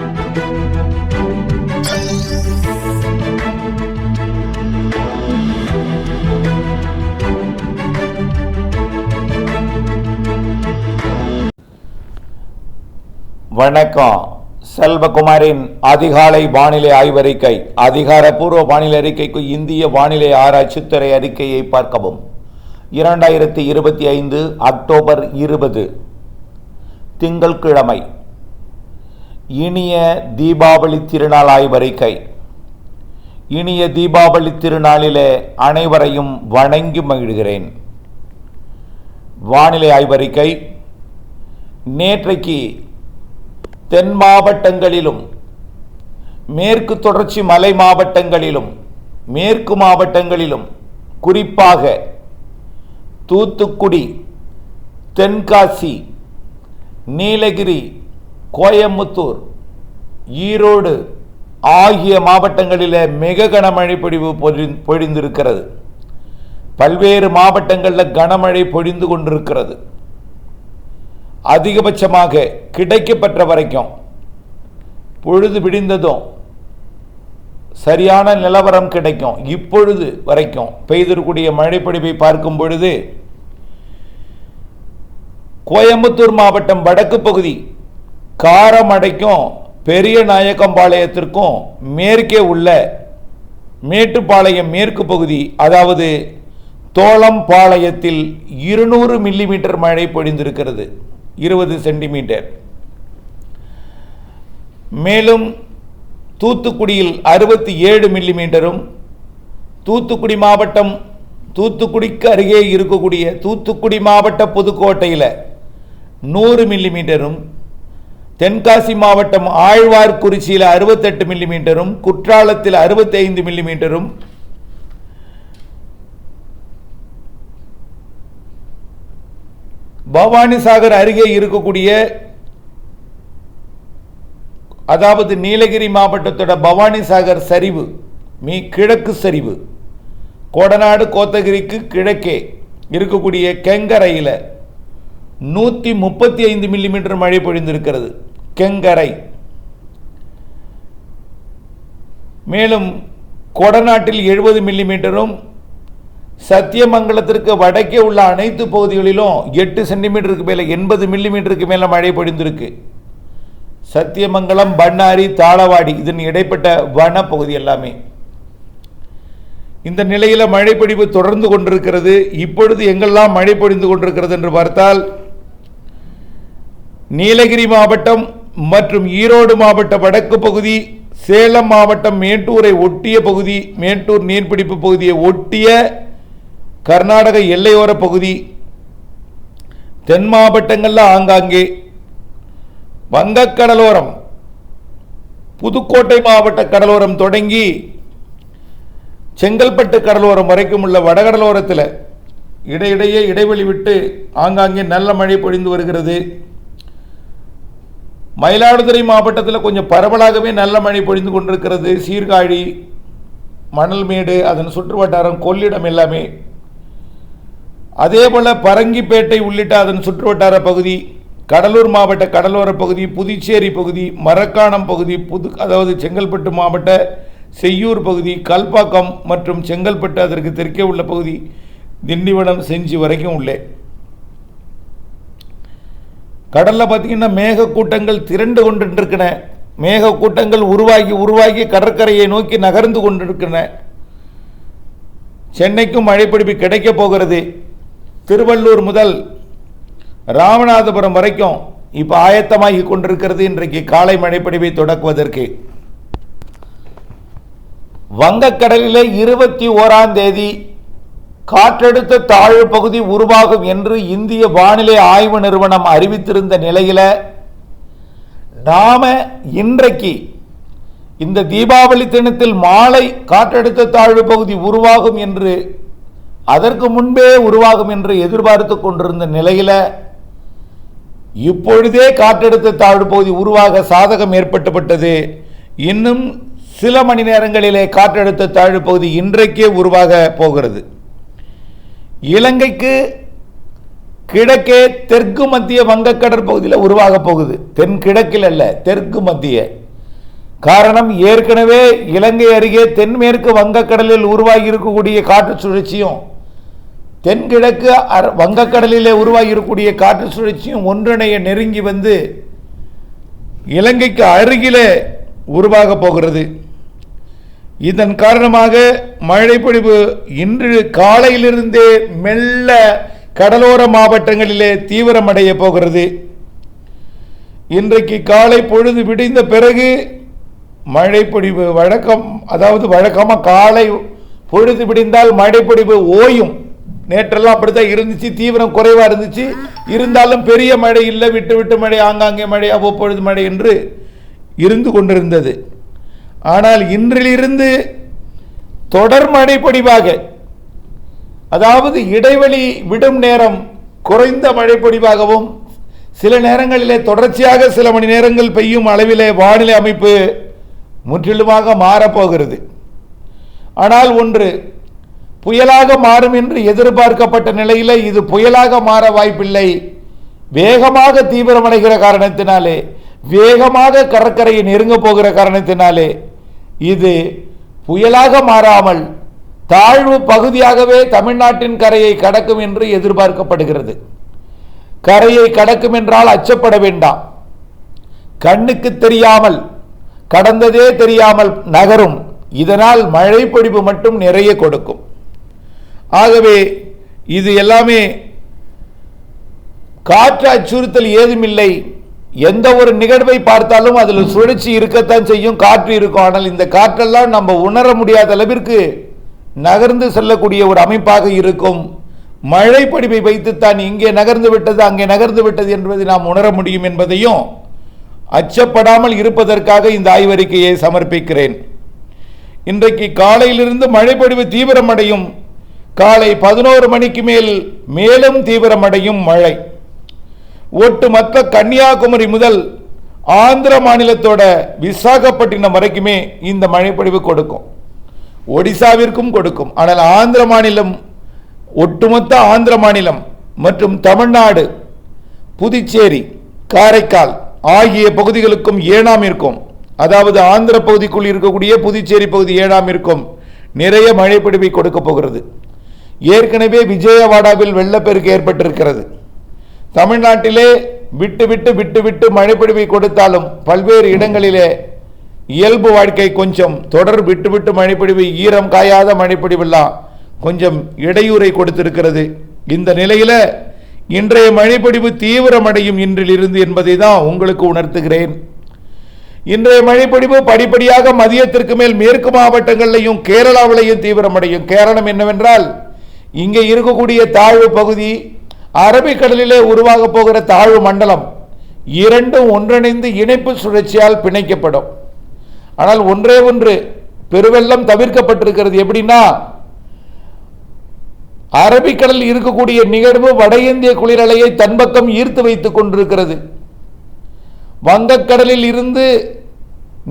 வணக்கம். செல்வகுமாரின் அதிகாலை வானிலை ஆய்வறிக்கை அதிகாரப்பூர்வ வானிலை அறிக்கைக்கு இந்திய வானிலை ஆராய்ச்சித்துறை அறிக்கையை பார்க்கவும். இரண்டாயிரத்தி இருபத்தி ஐந்து அக்டோபர் இருபது திங்கள்கிழமை. இனிய தீபாவளி திருநாள் ஆய்வறிக்கை இனிய தீபாவளி திருநாளிலே அனைவரையும் வணங்கி மகிழ்கிறேன். வானிலை ஆய்வறிக்கை. நேற்றைக்கு தென் மாவட்டங்களிலும் மேற்கு தொடர்ச்சி மலை மாவட்டங்களிலும் மேற்கு மாவட்டங்களிலும் குறிப்பாக தூத்துக்குடி தென்காசி நீலகிரி கோயம்புத்தூர் ஈரோடு ஆகிய மாவட்டங்களில் மிக கனமழை பொழிவு பொழி- பொழிந்திருக்கிறது. பல்வேறு மாவட்டங்களில் கனமழை பொழிந்து கொண்டிருக்கிறது. அதிகபட்சமாக கிடைக்கப்பெற்ற வரைக்கும் பொழுது விடிந்ததும் சரியான நிலவரம் கிடைக்கும். இப்பொழுது வரைக்கும் பெய்திருக்கூடிய மழைப்பொழிவை பார்க்கும் பொழுது கோயம்புத்தூர் மாவட்டம் வடக்கு பகுதி காரமடைக்கும் பெரிய நாயக்கம்பாளையத்திற்கும் மேற்கே உள்ள மேட்டுப்பாளையம் மேற்கு பகுதி அதாவது தோளம்பாளையத்தில் இருநூறு மில்லிமீட்டர் மழை பொழிந்திருக்கிறது இருபது சென்டிமீட்டர். மேலும் தூத்துக்குடியில் அறுபத்தி ஏழு மில்லிமீட்டரும் தூத்துக்குடி மாவட்டம் தூத்துக்குடிக்கு அருகே இருக்கக்கூடிய தூத்துக்குடி மாவட்ட புதுக்கோட்டையில் நூறு மில்லிமீட்டரும் தென்காசி மாவட்டம் ஆழ்வார்குறிச்சியில் அறுபத்தெட்டு மில்லிமீட்டரும் குற்றாலத்தில் அறுபத்தைந்து மில்லிமீட்டரும் பவானிசாகர் அருகே இருக்கக்கூடிய அதாவது நீலகிரி மாவட்டத்தோட பவானிசாகர் சரிவு மீ கிழக்கு சரிவு கோடநாடு கோத்தகிரிக்கு கிழக்கே இருக்கக்கூடிய கெங்கரையில் நூற்றி முப்பத்தி ஐந்து மில்லிமீட்டர் மழை பொழிந்திருக்கிறது. கெங்கரை. மேலும் கொடநாட்டில் எழுபது மில்லிமீட்டரும் சத்தியமங்கலத்திற்கு வடக்கே உள்ள அனைத்து பகுதிகளிலும் எட்டு சென்டிமீட்டருக்கு மேலே எண்பது மில்லிமீட்டருக்கு மேலே மழை பொழிந்திருக்கு. சத்தியமங்கலம் பண்ணாரி தாளவாடி இதன் இடைப்பட்ட வனப்பகுதி எல்லாமே. இந்த நிலையில் மழைப்பொழிவு தொடர்ந்து கொண்டிருக்கிறது. இப்பொழுது எங்கெல்லாம் மழை பொழிந்து கொண்டிருக்கிறது என்று பார்த்தால் நீலகிரி மாவட்டம் மற்றும் ஈரோடு மாவட்ட வடக்கு பகுதி சேலம் மாவட்டம் மேட்டூரை ஒட்டிய பகுதி மேட்டூர் நீர்பிடிப்பு பகுதியை ஒட்டிய கர்நாடக எல்லையோர பகுதி தென் மாவட்டங்களில் ஆங்காங்கே வங்கக்கடலோரம் புதுக்கோட்டை மாவட்ட கடலோரம் தொடங்கி செங்கல்பட்டு கடலோரம் வரைக்கும் உள்ள வடகடலோரத்தில் இடையிடையே இடைவெளி விட்டு ஆங்காங்கே நல்ல மழை பொழிந்து வருகிறது. மயிலாடுதுறை மாவட்டத்தில் கொஞ்சம் பரவலாகவே நல்ல மழை பொழிந்து கொண்டிருக்கிறது. சீர்காழி மணல்மேடு அதன் சுற்றுவட்டாரம் கொள்ளிடம் எல்லாமே. அதே போல் பரங்கிப்பேட்டை உள்ளிட்ட அதன் சுற்றுவட்டார பகுதி கடலூர் மாவட்ட கடலோர பகுதி புதுச்சேரி பகுதி மரக்காணம் பகுதி புது அதாவது செங்கல்பட்டு மாவட்ட செய்யூர் பகுதி கல்பாக்கம் மற்றும் செங்கல்பட்டு அதற்கு தெற்கே உள்ள பகுதி திண்டிவனம் செஞ்சி வரைக்கும் உள்ளே. கடலில் பார்த்தீங்கன்னா மேகக்கூட்டங்கள் திரண்டு கொண்டிருக்கின மேகக்கூட்டங்கள் உருவாகி உருவாகி கடற்கரையை நோக்கி நகர்ந்து கொண்டிருக்கின்றன. சென்னைக்கும் மழைப்பிடிப்பு கிடைக்கப் போகிறது. திருவள்ளூர் முதல் ராமநாதபுரம் வரைக்கும் இப்போ ஆயத்தமாகி கொண்டிருக்கிறது இன்றைக்கு காலை மழைப்பிடிப்பை தொடக்குவதற்கு. வங்கக்கடலில் இருபத்தி ஓராம் தேதி காற்றழுத்த தாழ்வு பகுதி உருவாகும் என்று இந்திய வானிலை ஆய்வு நிறுவனம் அறிவித்திருந்த நிலையில் நாம இன்றைக்கு இந்த தீபாவளி தினத்தில் மாலை காற்றழுத்த தாழ்வு பகுதி உருவாகும் என்று அதற்கு முன்பே உருவாகும் என்று எதிர்பார்த்து கொண்டிருந்த நிலையில் இப்பொழுதே காற்றழுத்த தாழ்வு பகுதி உருவாக சாதகம் ஏற்பட்டுப்பட்டது இன்னும் சில மணி நேரங்களிலே காற்றழுத்த தாழ்வு பகுதி இன்றைக்கே உருவாக போகிறது. இலங்கைக்கு கிழக்கே தெற்கு மத்திய வங்கக்கடற் பகுதியில் உருவாக போகுது. தென் கிழக்கில் அல்ல தெற்கு மத்திய. காரணம் ஏற்கனவே இலங்கை அருகே தென்மேற்கு வங்கக்கடலில் உருவாகி இருக்கக்கூடிய காற்று சுழற்சியும் தென்கிழக்கு அர- வங்கக்கடலிலே உருவாகி இருக்கக்கூடிய காற்று சுழற்சியும் ஒன்றிணைய நெருங்கி வந்து இலங்கைக்கு அருகிலே உருவாக போகிறது. இதன் காரணமாக மழைப்பொழிவு இன்று காலையிலிருந்தே மெல்ல கடலோர மாவட்டங்களிலே தீவிரமடைய போகிறது. இன்றைக்கு காலை பொழுது விடிந்த பிறகு மழைப்பொழிவு வழக்கம் அதாவது வழக்கமாக காலை பொழுது விடிந்தால் மழைப்பொழிவு ஓயும். நேற்றெல்லாம் அப்படித்தான் இருந்துச்சு தீவிரம் குறைவாக இருந்துச்சு. இருந்தாலும் பெரிய மழை இல்லை விட்டு விட்டு மழை ஆங்காங்கே மழை அவ்வப்பொழுது மழை என்று இருந்து கொண்டிருந்தது. ஆனால் இன்றிலிருந்து தொடர் மழை பொழிவாக அதாவது இடைவெளி விடும் நேரம் குறைந்த மழை பொழிவாகவும் சில நேரங்களிலே தொடர்ச்சியாக சில மணி நேரங்கள் பெய்யும் அளவிலே வானிலை அமைப்பு முற்றிலுமாக மாறப்போகிறது. ஆனால் ஒன்று புயலாக மாறும் என்று எதிர்பார்க்கப்பட்ட நிலையில் இது புயலாக மாற வாய்ப்பில்லை. வேகமாக தீவிரமடைகிற காரணத்தினாலே வேகமாக கடற்கரையை நெருங்க போகிற காரணத்தினாலே இது புயலாக மாறாமல் தாழ்வு பகுதியாகவே தமிழ்நாட்டின் கரையை கடக்கும் என்று எதிர்பார்க்கப்படுகிறது. கரையை கடக்கும் என்றால் அச்சப்பட வேண்டாம். கண்ணுக்கு தெரியாமல் கடந்ததே தெரியாமல் நகரும். இதனால் மழை பொழிவு மட்டும் நிறைய கொடுக்கும். ஆகவே இது எல்லாமே காற்று அச்சுறுத்தல் ஏதுமில்லை. எந்த ஒரு நிகழ்வை பார்த்தாலும் அதில் சுழற்சி இருக்கத்தான் செய்யும் காற்று இருக்கும். ஆனால் இந்த காற்றெல்லாம் நம்ம உணர முடியாத அளவிற்கு நகர்ந்து செல்லக்கூடிய ஒரு அமைப்பாக இருக்கும். மழை படிப்பை வைத்துத்தான் இங்கே நகர்ந்து விட்டது அங்கே நகர்ந்து விட்டது என்பதை நாம் உணர முடியும் என்பதையும் அச்சப்படாமல் இருப்பதற்காக இந்த ஆய்வறிக்கையை சமர்ப்பிக்கிறேன். இன்றைக்கு காலையிலிருந்து மழைப்பொழிவு தீவிரமடையும். காலை பதினோரு மணிக்கு மேல் மேலும் தீவிரமடையும் மழை. ஒட்டுமொத்த கன்னியாகுமரி முதல் ஆந்திர மாநிலத்தோட விசாகப்பட்டினம் வரைக்குமே இந்த மழைப்பொழிவு கொடுக்கும். ஒடிசாவிற்கும் கொடுக்கும். ஆனால் ஆந்திர மாநிலம் ஒட்டுமொத்த ஆந்திர மாநிலம் மற்றும் தமிழ்நாடு புதுச்சேரி காரைக்கால் ஆகிய பகுதிகளுக்கும் ஏனாம் இருக்கும். அதாவது ஆந்திர பகுதிக்குள் இருக்கக்கூடிய புதுச்சேரி பகுதி ஏனாம் இருக்கும். நிறைய மழைப்பிடிவை கொடுக்க போகிறது. ஏற்கனவே விஜயவாடாவில் வெள்ளப்பெருக்கு ஏற்பட்டிருக்கிறது. தமிழ்நாட்டிலே விட்டு விட்டு விட்டு விட்டு மழைப்பிடிவை கொடுத்தாலும் பல்வேறு இடங்களிலே இயல்பு வாழ்க்கை கொஞ்சம் தொடர் விட்டு விட்டு மழைப்பிடிவு ஈரம் காயாத மழைப்பிடிவெல்லாம் கொஞ்சம் இடையூறை கொடுத்திருக்கிறது. இந்த நிலையில் இன்றைய மழைப்பொழிவு தீவிரமடையும் இன்றிலிருந்து என்பதை தான் உங்களுக்கு உணர்த்துகிறேன். இன்றைய மழைப்பொழிவு படிப்படியாக மதியத்திற்கு மேல் மேற்கு மாவட்டங்களிலையும் கேரளாவிலையும் தீவிரமடையும். காரணம் என்னவென்றால் இங்கே இருக்கக்கூடிய தாழ்வு பகுதி அரபிக்கடலிலே உருவாக போகிற தாழ்வு மண்டலம் இரண்டும் ஒன்றிணைந்து இணைப்பு சுழற்சியால் பிணைக்கப்படும். ஆனால் ஒன்றே ஒன்று பெருவெள்ளம் தவிர்க்கப்பட்டிருக்கிறது. எப்படின்னா அரபிக்கடலில் இருக்கக்கூடிய நிகழ்வு வட இந்திய குளிரலையை தன்பக்கம் ஈர்த்து வைத்துக் கொண்டிருக்கிறது. வங்கக்கடலில் இருந்து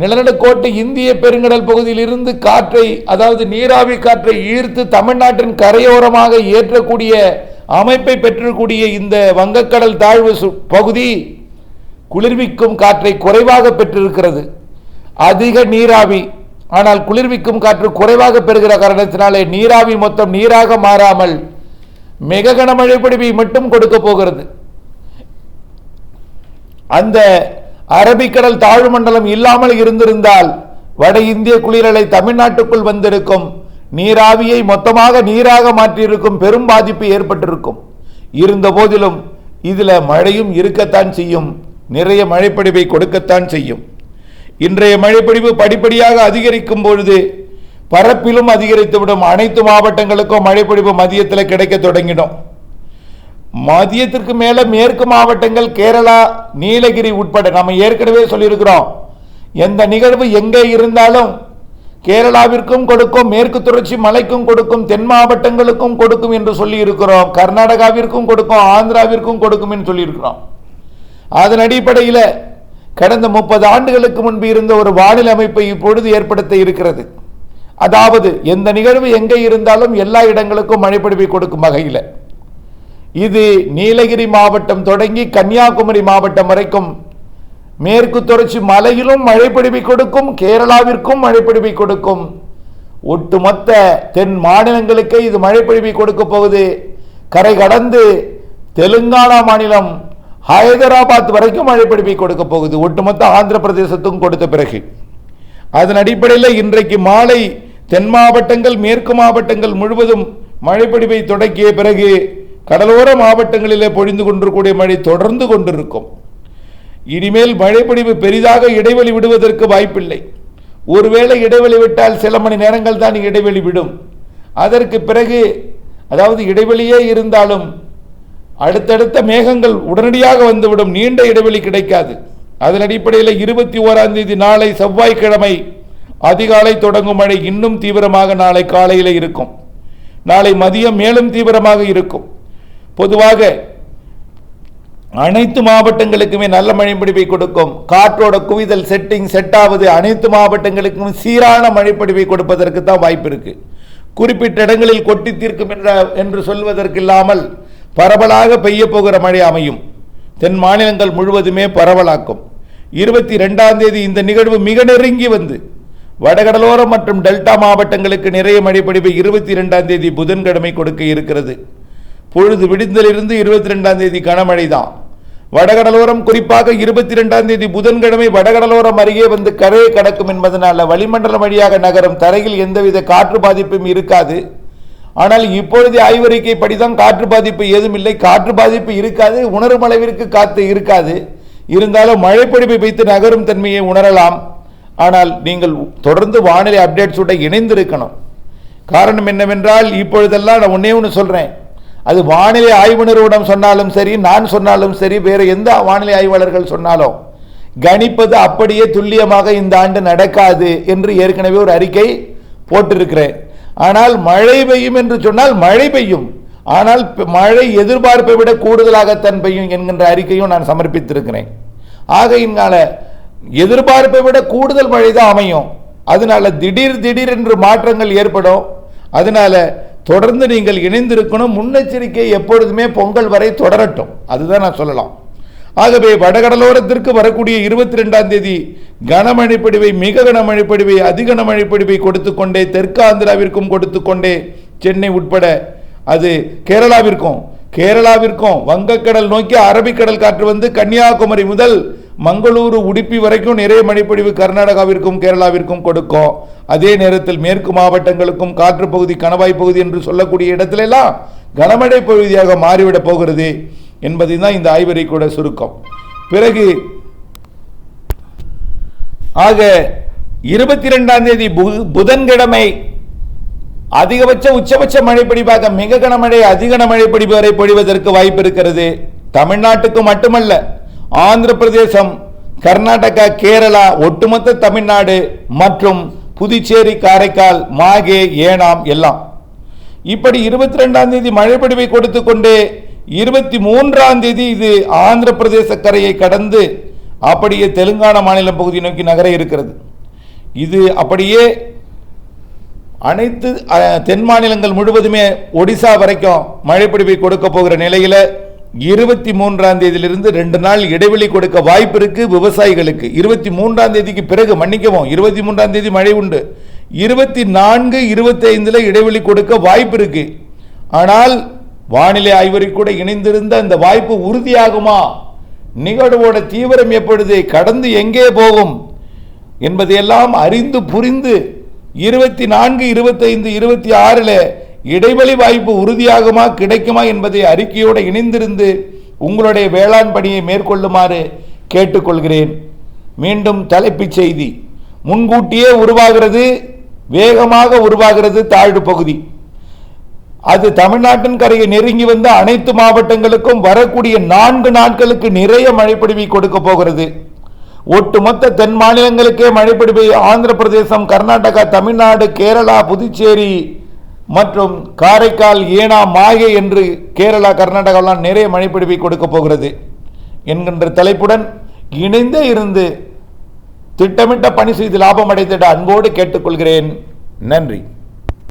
நிலநடுக்கோட்டு இந்திய பெருங்கடல் பகுதியில் இருந்து காற்றை அதாவது நீராவி காற்றை ஈர்த்து தமிழ்நாட்டின் கரையோரமாக ஏற்றக்கூடிய அமைப்பை பெற்றக்கூடிய இந்த வங்கக்கடல் தாழ்வு சு- பகுதி குளிர்விக்கும் காற்றை குறைவாக பெற்றிருக்கிறது. அதிக நீராவி ஆனால் குளிர்விக்கும் காற்று குறைவாக பெறுகிற காரணத்தினாலே நீராவி மொத்தம் நீராக மாறாமல் மிக கனமழை பொழிவை மட்டும் கொடுக்க போகிறது. அந்த அரபிக்கடல் தாழ்வு மண்டலம் இல்லாமல் இருந்திருந்தால் வட இந்திய குளிரலை தமிழ்நாட்டுக்குள் வந்திருக்கும் நீராவியை மொத்தமாக நீராக மாற்றியிருக்கும் பெரும் பாதிப்பு ஏற்பட்டிருக்கும். இருந்த போதிலும் இதில் மழையும் இருக்கத்தான் செய்யும். நிறைய மழைப்படிவை கொடுக்கத்தான் செய்யும். இன்றைய மழைப்படிவு படிப்படியாக அதிகரிக்கும் பொழுது பரப்பிலும் அதிகரித்துவிடும். அனைத்து மாவட்டங்களுக்கும் மழைப்பொழிவு மதியத்தில் கிடைக்க தொடங்கிடும். மதியத்திற்கு மேலே மேற்கு மாவட்டங்கள் கேரளா நீலகிரி உட்பட நம்ம ஏற்கனவே சொல்லியிருக்கிறோம். எந்த நிகழ்வு எங்கே இருந்தாலும் கேரளாவிற்கும் கொடுக்கும் மேற்கு தொடர்ச்சி மலைக்கும் கொடுக்கும் தென் மாவட்டங்களுக்கும் கொடுக்கும் என்று சொல்லி இருக்கிறோம் கர்நாடகாவிற்கும் கொடுக்கும் ஆந்திராவிற்கும் கொடுக்கும் என்று சொல்லியிருக்கிறோம். அதன் அடிப்படையில் கடந்த முப்பது ஆண்டுகளுக்கு முன்பு இருந்த ஒரு வானிலை அமைப்பை இப்பொழுது ஏற்படுத்த இருக்கிறது. அதாவது எந்த நிகழ்வு எங்கே இருந்தாலும் எல்லா இடங்களுக்கும் மழைப்பொழிவை கொடுக்கும் வகையில். இது நீலகிரி மாவட்டம் தொடங்கி கன்னியாகுமரி மாவட்டம் வரைக்கும் மேற்கு தொடர்ச்சி மலையிலும் மழைப்பிடிப்பை கொடுக்கும் கேரளாவிற்கும் மழைப்பிடிப்பை கொடுக்கும். ஒட்டுமொத்த தென் மாநிலங்களுக்கே இது மழைப்பிடிப்பை கொடுக்க போகுது. கரை கடந்து தெலுங்கானா மாநிலம் ஹைதராபாத் வரைக்கும் மழைப்பிடிப்பை கொடுக்க போகுது. ஒட்டுமொத்த ஆந்திர பிரதேசத்துக்கும் கொடுத்த பிறகு. அதன் அடிப்படையில் இன்றைக்கு மாலை தென் மாவட்டங்கள் மேற்கு மாவட்டங்கள் முழுவதும் மழைப்பிடிப்பை தொடங்கிய பிறகு கடலோர மாவட்டங்களிலே பொழிந்து கொண்டிருக்கூடிய மழை தொடர்ந்து கொண்டிருக்கும். இனிமேல் மழைப்பொழிவு பெரிதாக இடைவெளி விடுவதற்கு வாய்ப்பில்லை. ஒருவேளை இடைவெளி விட்டால் சில மணி நேரங்கள் தான் இடைவெளி விடும். அதற்கு பிறகு அதாவது இடைவெளியே இருந்தாலும் அடுத்தடுத்த மேகங்கள் உடனடியாக வந்துவிடும். நீண்ட இடைவெளி கிடைக்காது. அதன் அடிப்படையில் இருபத்தி ஓராம் தேதி நாளை செவ்வாய்க்கிழமை அதிகாலை தொடங்கும் மழை இன்னும் தீவிரமாக நாளை காலையில் இருக்கும். நாளை மதியம் மேலும் தீவிரமாக இருக்கும். பொதுவாக அனைத்து மாவட்டங்களுக்குமே நல்ல மழைப்பிடிப்பை கொடுக்கும். காற்றோட குவிதல் செட்டிங் செட் ஆவது அனைத்து மாவட்டங்களுக்கும் சீரான மழைப்பிடிப்பை கொடுப்பதற்கு தான் வாய்ப்பு இருக்கு. குறிப்பிட்ட இடங்களில் கொட்டி தீர்க்கும் என்ற என்று சொல்வதற்கு இல்லாமல் பரவலாக பெய்ய போகிற மழை அமையும். தென் மாநிலங்கள் முழுவதுமே பரவலாக்கும். இருபத்தி ரெண்டாம் தேதி இந்த நிகழ்வு மிக நெருங்கி வந்து வடகடலோரம் மற்றும் டெல்டா மாவட்டங்களுக்கு நிறைய மழைப்பிடிப்பை இருபத்தி ரெண்டாம் தேதி புதன்கிழமை கொடுக்க இருக்கிறது. பொழுது விடிந்தலிருந்து இருபத்தி ரெண்டாம் தேதி கனமழை தான் வடகடலோரம் குறிப்பாக இருபத்தி ரெண்டாம் தேதி புதன்கிழமை வடகடலோரம் அருகே வந்து கரையை கடக்கும் என்பதனால் வளிமண்டலம் வழியாக நகரும் தரையில் எந்தவித காற்று பாதிப்பும் இருக்காது. ஆனால் இப்பொழுது ஆய்வறிக்கை படிதான் காற்று பாதிப்பு ஏதும் இல்லை. காற்று பாதிப்பு இருக்காது உணரும் அளவிற்கு காத்து இருக்காது. இருந்தாலும் மழைப்பொழிவை வைத்து நகரும் தன்மையை உணரலாம். ஆனால் நீங்கள் தொடர்ந்து வானிலை அப்டேட்ஸோட இணைந்திருக்கணும். காரணம் என்னவென்றால் இப்பொழுதெல்லாம் நான் ஒன்னே ஒன்று சொல்கிறேன் அது வானிலை ஆய்வு நிறுவனம் சொன்னாலும் சரி நான் சொன்னாலும் சரி வேறு எந்த வானிலை ஆய்வாளர்கள் சொன்னாலும் கணிப்பது அப்படியே துல்லியமாக இந்த ஆண்டு நடக்காது என்று ஏற்கனவே ஒரு அறிக்கை போட்டிருக்கிறேன். ஆனால் மழை பெய்யும் என்று சொன்னால் மழை பெய்யும். ஆனால் மழை எதிர்பார்ப்பை விட கூடுதலாகத்தான் பெய்யும் என்கின்ற அறிக்கையும் நான் சமர்ப்பித்திருக்கிறேன். ஆகையினால எதிர்பார்ப்பை விட கூடுதல் மழை தான் அமையும். அதனால திடீர் திடீர் என்று மாற்றங்கள் ஏற்படும். அதனால தொடர்ந்து நீங்கள் இணைந்திருக்கணும். முன்னெச்சரிக்கை எப்பொழுதுமே பொங்கல் வரை தொடரட்டும். அதுதான் நான் சொல்லலாம். ஆகவே வடகடலோரத்திற்கு வரக்கூடிய இருபத்தி ரெண்டாம் தேதி கனமழை பொழிவை மிக கனமழை பொழிவை அதிக கனமழை பொழிவை கொடுத்து கொண்டே தெற்கு ஆந்திராவிற்கும் கொடுத்து கொண்டே சென்னை உட்பட அது கேரளாவிற்கும் கேரளாவிற்கும் வங்கக்கடல் நோக்கி அரபிக்கடல் காற்று வந்து கன்னியாகுமரி முதல் மங்களூரு உடுப்பி வரைக்கும் நிறைய மழைப்பொழிவு கர்நாடகாவிற்கும் கேரளாவிற்கும் கொடுக்கும். அதே நேரத்தில் மேற்கு மாவட்டங்களுக்கும் காற்று பகுதி கணவாய் பகுதி என்று சொல்லக்கூடிய இடத்துல எல்லாம் கனமழை பகுதியாக மாறிவிடப் போகிறது என்பதை தான் இந்த ஆய்வறிக்கையோட சுருக்கம். பிறகு ஆக இருபத்தி ரெண்டாம் தேதி புதன்கிழமை அதிகபட்ச உச்சபட்ச மழை மிக கனமழை அதிக கனமழை வரை பொழிவதற்கு வாய்ப்பு இருக்கிறது. தமிழ்நாட்டுக்கு மட்டுமல்ல ஆந்திரப்பிரதேசம் கர்நாடகா கேரளா ஒட்டுமொத்த தமிழ்நாடு மற்றும் புதுச்சேரி காரைக்கால் மாகே ஏனாம் எல்லாம். இப்படி இருபத்தி ரெண்டாம் தேதி மழை கொடுத்து கொண்டு இருபத்தி மூன்றாம் தேதி இது ஆந்திர பிரதேச கரையை கடந்து அப்படியே தெலுங்கானா மாநில பகுதி நோக்கி நகர இருக்கிறது. இது அப்படியே அனைத்து தென் மாநிலங்கள் முழுவதுமே ஒடிசா வரைக்கும் மழைப்பிடிவை கொடுக்க போகிற நிலையில் இருபத்தி மூன்றாம் தேதியிலிருந்து ரெண்டு நாள் இடைவெளி கொடுக்க வாய்ப்பு இருக்கு விவசாயிகளுக்கு. இருபத்தி மூன்றாம் தேதிக்கு பிறகு மன்னிக்கவும் இருபத்தி மூன்றாம் தேதி மழை உண்டு. இருபத்தி நான்கு இருபத்தி ஐந்துல இடைவெளி கொடுக்க வாய்ப்பு இருக்கு. ஆனால் வானிலை ஆய்வறிக்கை கூட இணைந்திருந்த அந்த வாய்ப்பு உறுதியாகுமா? நிகழ்வோட தீவிரம் எப்பொழுது? கடந்து எங்கே போகும்? என்பதையெல்லாம் அறிந்து புரிந்து இருபத்தி நான்கு இருபத்தைந்து இருபத்தி ஆறில் இடைவெளி வாய்ப்பு உறுதியாகுமா கிடைக்குமா என்பதை அறிக்கையோடு இணைந்திருந்து உங்களுடைய வேளாண் பணியை மேற்கொள்ளுமாறு கேட்டுக்கொள்கிறேன். மீண்டும் தலைப்புச் செய்தி. முன்கூட்டியே உருவாகிறது வேகமாக உருவாகிறது தாழ்வு பகுதி. அது தமிழ்நாட்டின் கரையை நெருங்கி வந்து அனைத்து மாவட்டங்களுக்கும் வரக்கூடிய நான்கு நாட்களுக்கு நிறைய மழைப்பிடிவை கொடுக்க போகிறது. ஒட்டுமொத்த தென் மாநிலங்களுக்கே மழைப்பிடிவை ஆந்திர பிரதேசம் கர்நாடகா தமிழ்நாடு கேரளா புதுச்சேரி மற்றும் காரைக்கால் ஏனா மாகே என்று கேரளா கர்நாடகாவெல்லாம் நிறைய மழைப்பிடிப்பை கொடுக்க போகிறது என்கின்ற தலைப்புடன் இணைந்தே இருந்து திட்டமிட்ட பணி செய்து லாபம் அடைந்திட அன்போடு கேட்டுக்கொள்கிறேன். நன்றி.